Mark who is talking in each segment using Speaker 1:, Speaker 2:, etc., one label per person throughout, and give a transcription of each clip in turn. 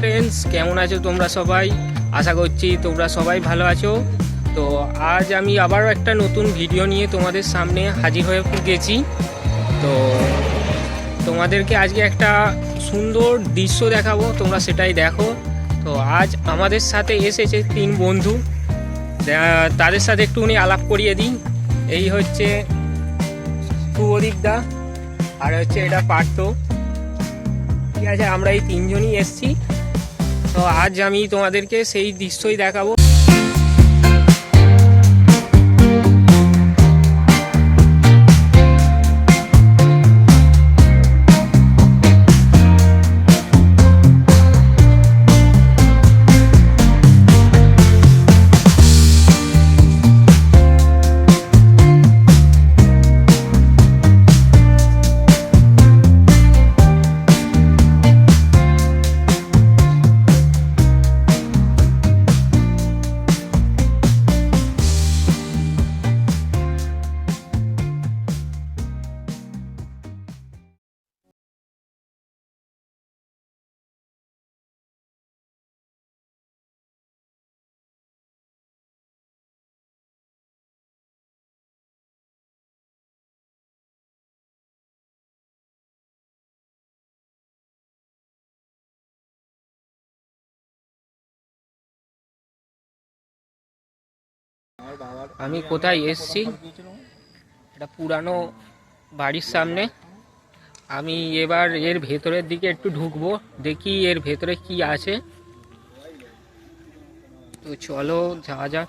Speaker 1: Friends কেমন আছো তোমরা সবাই? আশা করছি তোমরা সবাই ভালো আছো। তো আজ আমি আবারও একটা নতুন ভিডিও নিয়ে তোমাদের সামনে হাজির হয়ে গেছি। তো তোমাদেরকে আজকে একটা সুন্দর দৃশ্য দেখাবো, তোমরা সেটাই দেখো। তো আজ আমাদের সাথে এসেছে তিন বন্ধু। তাদের সাথে একটু উনি আলাপ করিয়ে দিই। এই হচ্ছে শুভদীপ দা আর হচ্ছে এটা পার্থ। ঠিক আছে, আমরা এই তিনজনই এসছি। তো আজ আমি তোমাদেরকে সেই দৃশ্যই দেখাবো। আমি কোথায় এসছি? এটা পুরানো বাড়ির সামনে। আমি এবার এর ভেতরের দিকে একটু ঢুকবো, দেখি এর ভেতরে কি আছে। তো চলো যাওয়া যাক।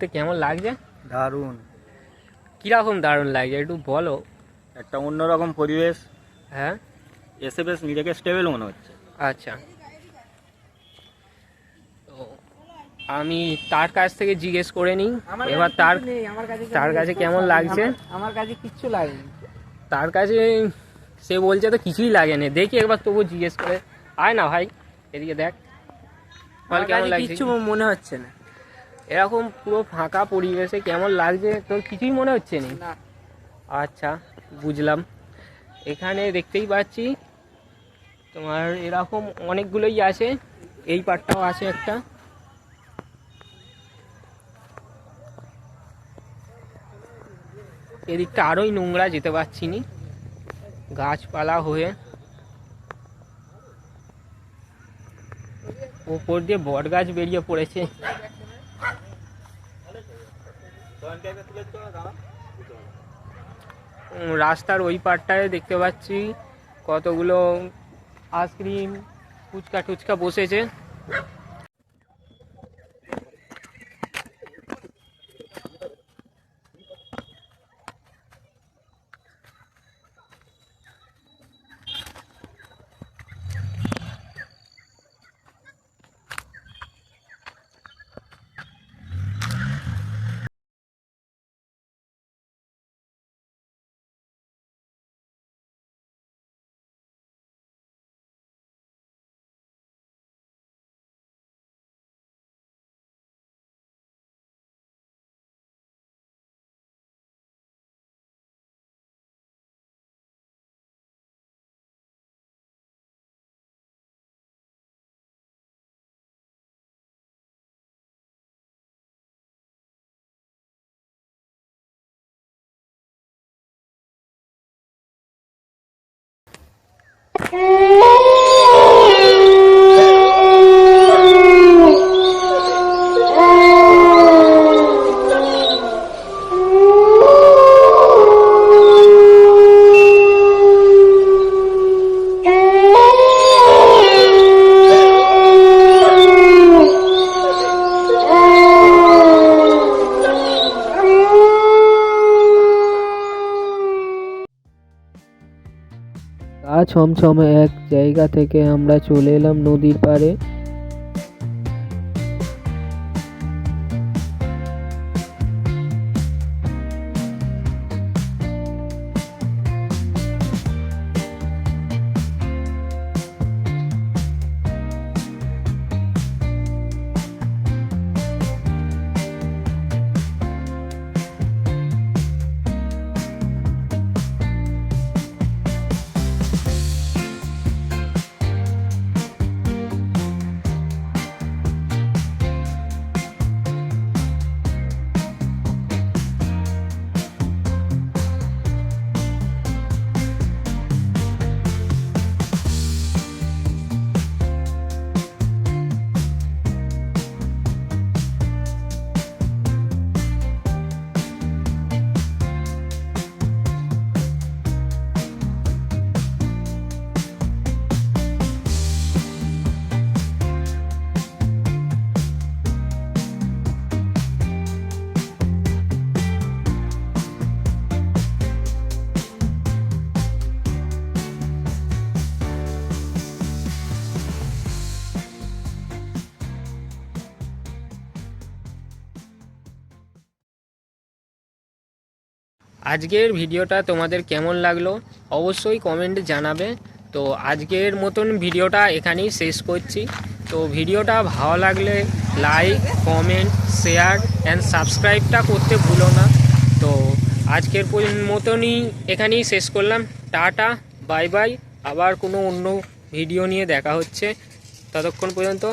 Speaker 1: তো কেমন লাগছে?
Speaker 2: দারুণ।
Speaker 1: কীরকম দারুণ লাগছে? একটু বলো।
Speaker 2: একটা অন্যরকম পরিবেশ।
Speaker 1: হ্যাঁ।
Speaker 2: এসে বেশ নিজেকে স্টেবল মনে হচ্ছে।
Speaker 1: আচ্ছা। তো আমি তার কাছ থেকে জিজ্ঞেস করে নিই। এবার তার তার কাছে কেমন লাগছে?
Speaker 3: আমার কাছে কিচ্ছু লাগেনি।
Speaker 1: তার কাছে সে বলছে তো কিছুই লাগে না দেখি একবার তবু জিজ্ঞেস করে। আয় না ভাই এদিকে দেখ।
Speaker 3: কিচ্ছু মনে হচ্ছে না।
Speaker 1: এরকম পুরো ফাঁকা পরিবেশে কেমন লাগছে তোর কিছুই মনে হচ্ছে না? আচ্ছা বুঝলাম। এখানে দেখতেই পাচ্ছি তোমার এরকম অনেকগুলোই আছে। এই পাটটাও আছে একটা। এদিকটা আরোই নোংরা যেতে পারছি নি। গাছপালা হয়ে। ওপর দিয়ে বট গাছ বেরিয়ে পড়েছে। রাস্তার ওই পারটায় দেখতে পাচ্ছি কতগুলো আইসক্রিম ফুচকা টুচকা বসেছে।
Speaker 3: ছমছমে এক জায়গা থেকে আমরা চলে এলাম নদীর পাড়ে।
Speaker 1: আজকের ভিডিওটা তোমাদের কেমন লাগল অবশ্যই কমেন্টে জানাবে। তো আজকের মতন ভিডিওটা এখানেই শেষ করছি। তো ভিডিওটা ভালো লাগলে লাইক কমেন্ট শেয়ার অ্যান্ড সাবস্ক্রাইবটা করতে ভুলো না। তো আজকের মতনই এখানেই শেষ করলাম। টাটা বাই বাই আবার কোনো অন্য ভিডিও নিয়ে দেখা হচ্ছে। ততক্ষণ পর্যন্ত